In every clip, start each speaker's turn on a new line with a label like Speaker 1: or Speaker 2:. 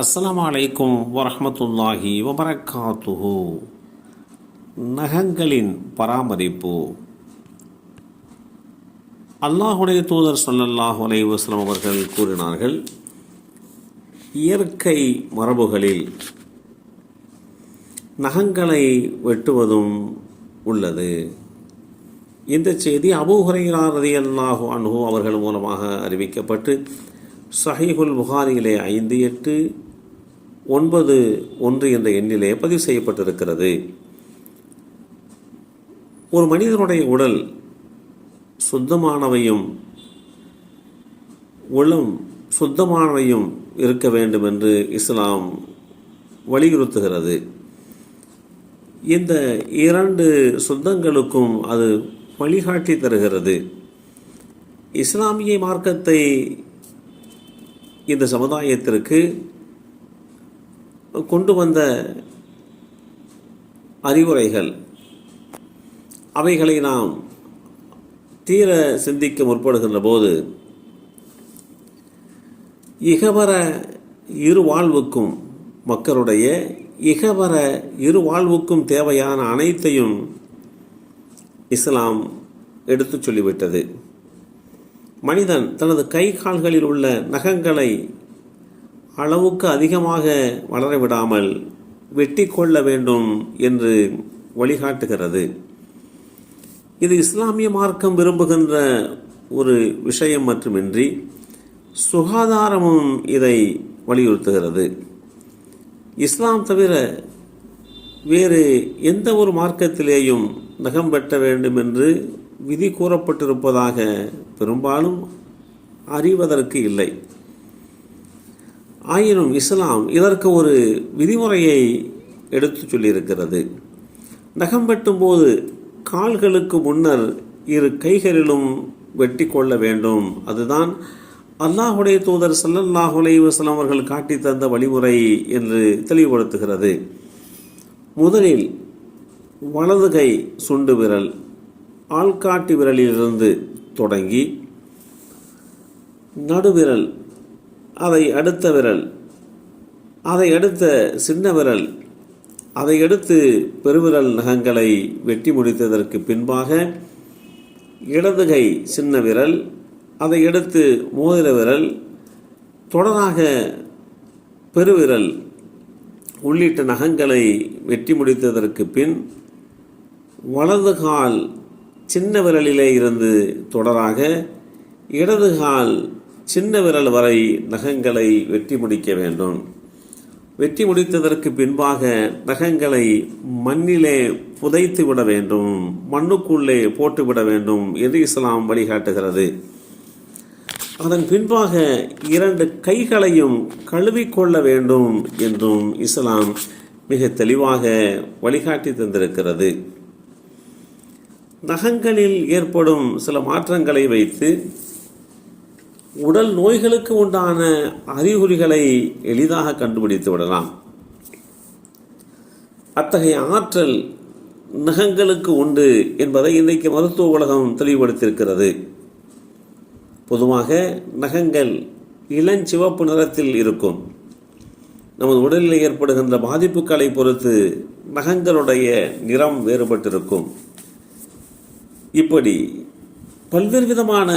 Speaker 1: அஸ்லாம் அலைக்கும் வரமத்துல்லாஹி வபரக்காத்துஹு. நகங்களின் பராமரிப்பு. அல்லாஹுடைய தூதர் சொல்லல்லாஹ் அலைஹி அவர்கள் கூறினார்கள் இயற்கை மரபுகளில் நகங்களை வெட்டுவதும் உள்ளது. இந்த செய்தி அபூ ஹுரைரா ரலியல்லாஹு அன்ஹு அவர்கள் மூலமாக அறிவிக்கப்பட்டு சஹீஹுல் புகாரியிலே ஐந்து எட்டு ஒன்பது ஒன்று என்ற எண்ணிலே பதிவு செய்யப்பட்டிருக்கிறது. ஒரு மனிதனுடைய உடல் சுத்தமானவையும் உளம் சுத்தமானவையும் இருக்க வேண்டும் என்று இஸ்லாம் வலியுறுத்துகிறது. இந்த இரண்டு சுத்தங்களுக்கும் அது வழிகாட்டி தருகிறது. இஸ்லாமிய மார்க்கத்தை இந்த சமுதாயத்திற்கு கொண்டு வந்த அறிவுரைகள் அவைகளை நாம் தீர சிந்திக்க முற்படுகின்ற போது இகவர இரு வாழ்வுக்கும் மக்களுடைய இகவர இரு வாழ்வுக்கும் தேவையான அனைத்தையும் இஸ்லாம் எடுத்துச் சொல்லிவிட்டது. மனிதன் தனது கை கால்களில் உள்ள நகங்களை அளவுக்கு அதிகமாக வளரவிடாமல் வெட்டி கொள்ள வேண்டும் என்று வழிகாட்டுகிறது. இது இஸ்லாமிய மார்க்கம் விரும்புகின்ற ஒரு விஷயம் மட்டுமின்றி சுகாதாரமும் இதை வலியுறுத்துகிறது. இஸ்லாம் தவிர வேறு எந்த ஒரு மார்க்கத்திலேயும் நகம் வெட்ட வேண்டும் என்று விதி கூறப்பட்டிருப்பதாக பெரும்பாலும் அறிவதற்கு இல்லை. ஆயினும் இஸ்லாம் இதற்கு ஒரு விதிமுறையை எடுத்து சொல்லியிருக்கிறது. நகம் வெட்டும்போது கால்களுக்கு முன்னர் இரு கைகளிலும் வெட்டி கொள்ள வேண்டும். அதுதான் அல்லாஹுடைய தூதர் சல்லல்லாஹுலே அலைஹி அவர்கள் காட்டி தந்த வழிமுறை என்று தெளிவுபடுத்துகிறது. முதலில் வலது கை சுண்டு விரல். ஆள்காட்டி விரலிலிருந்து தொடங்கி நடுவிரல் அதை அடுத்த விரல் அதை அடுத்த சின்ன விரல் அதை அடுத்து பெருவிரல் நகங்களை வெட்டி முடித்ததற்கு பின்பாக இடதுகை சின்ன விரல் அதை அடுத்து மோதிர விரல் தொடராக பெருவிரல் உள்ளிட்ட நகங்களை வெட்டி முடித்ததற்கு பின் வலது கால் சின்ன விரலிலே இருந்து தொடராக இடது கால் சின்ன விரல் வரை நகங்களை வெட்டி முடிக்க வேண்டும். வெட்டி முடித்ததற்கு பின்பாக நகங்களை மண்ணிலே புதைத்து விட வேண்டும் மண்ணுக்குள்ளே போட்டுவிட வேண்டும் என்று இஸ்லாம் வழிகாட்டுகிறது. அதன் பின்பாக இரண்டு கைகளையும் கழுவிக்கொள்ள வேண்டும் என்றும் இஸ்லாம் மிக தெளிவாக வழிகாட்டி தந்திருக்கிறது. நகங்களில் ஏற்படும் சில மாற்றங்களை வைத்து உடல் நோய்களுக்கு உண்டான அறிகுறிகளை எளிதாக கண்டுபிடித்து விடலாம். அத்தகைய ஆற்றல் நகங்களுக்கு உண்டு என்பதை இன்றைக்கு மருத்துவ உலகம் தெளிவுபடுத்தியிருக்கிறது. பொதுவாக நகங்கள் இளஞ்சிவப்பு நிறத்தில் இருக்கும். நமது உடலில் ஏற்படுகின்ற பாதிப்புகளை பொறுத்து நகங்களுடைய நிறம் வேறுபட்டிருக்கும். இப்படி பல்வேறு விதமான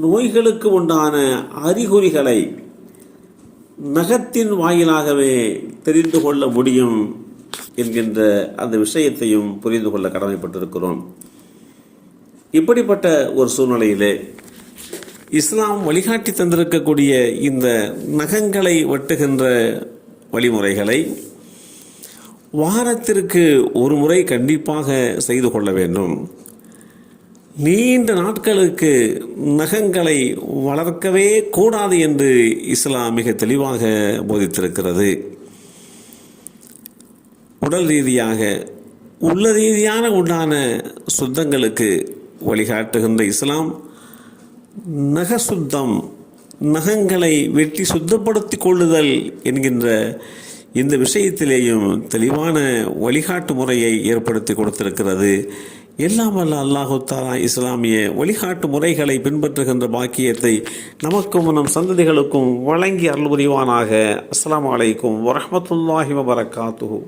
Speaker 1: நோய்களுக்கு உண்டான அறிகுறிகளை நகத்தின் வாயிலாகவே தெரிந்து கொள்ள முடியும் என்கின்ற அந்த விஷயத்தையும் புரிந்து கொள்ள கடமைப்பட்டிருக்கிறோம். இப்படிப்பட்ட ஒரு சூழ்நிலையிலே இஸ்லாம் வழிகாட்டி தந்திருக்கக்கூடிய இந்த நகங்களை வெட்டுகின்ற வழிமுறைகளை வாரத்திற்கு ஒரு முறை கண்டிப்பாக செய்து கொள்ள வேண்டும். நீண்ட நாட்களுக்கு நகங்களை வளர்க்கவே கூடாது என்று இஸ்லாம் மிக தெளிவாக போதித்திருக்கிறது. உடல் ரீதியாக உள்ள ரீதியான உண்டான சுத்தங்களுக்கு வழிகாட்டுகின்ற இஸ்லாம் நக சுத்தம் நகங்களை வெட்டி சுத்தப்படுத்தி கொள்ளுதல் என்கின்ற இந்த விஷயத்திலேயும் தெளிவான வழிகாட்டு முறையை ஏற்படுத்தி கொடுத்திருக்கிறது. எல்லாம் வல்ல அல்லாஹு தாலா இஸ்லாமிய வழிகாட்டு முறைகளை பின்பற்றுகின்ற பாக்கியத்தை நமக்கும் நம் சந்ததிகளுக்கும் வழங்கி அருள் புரிவானாக. அஸ்லாம் வலைக்கும் வரமத்துல்லாஹி வபரகாத்துஹு.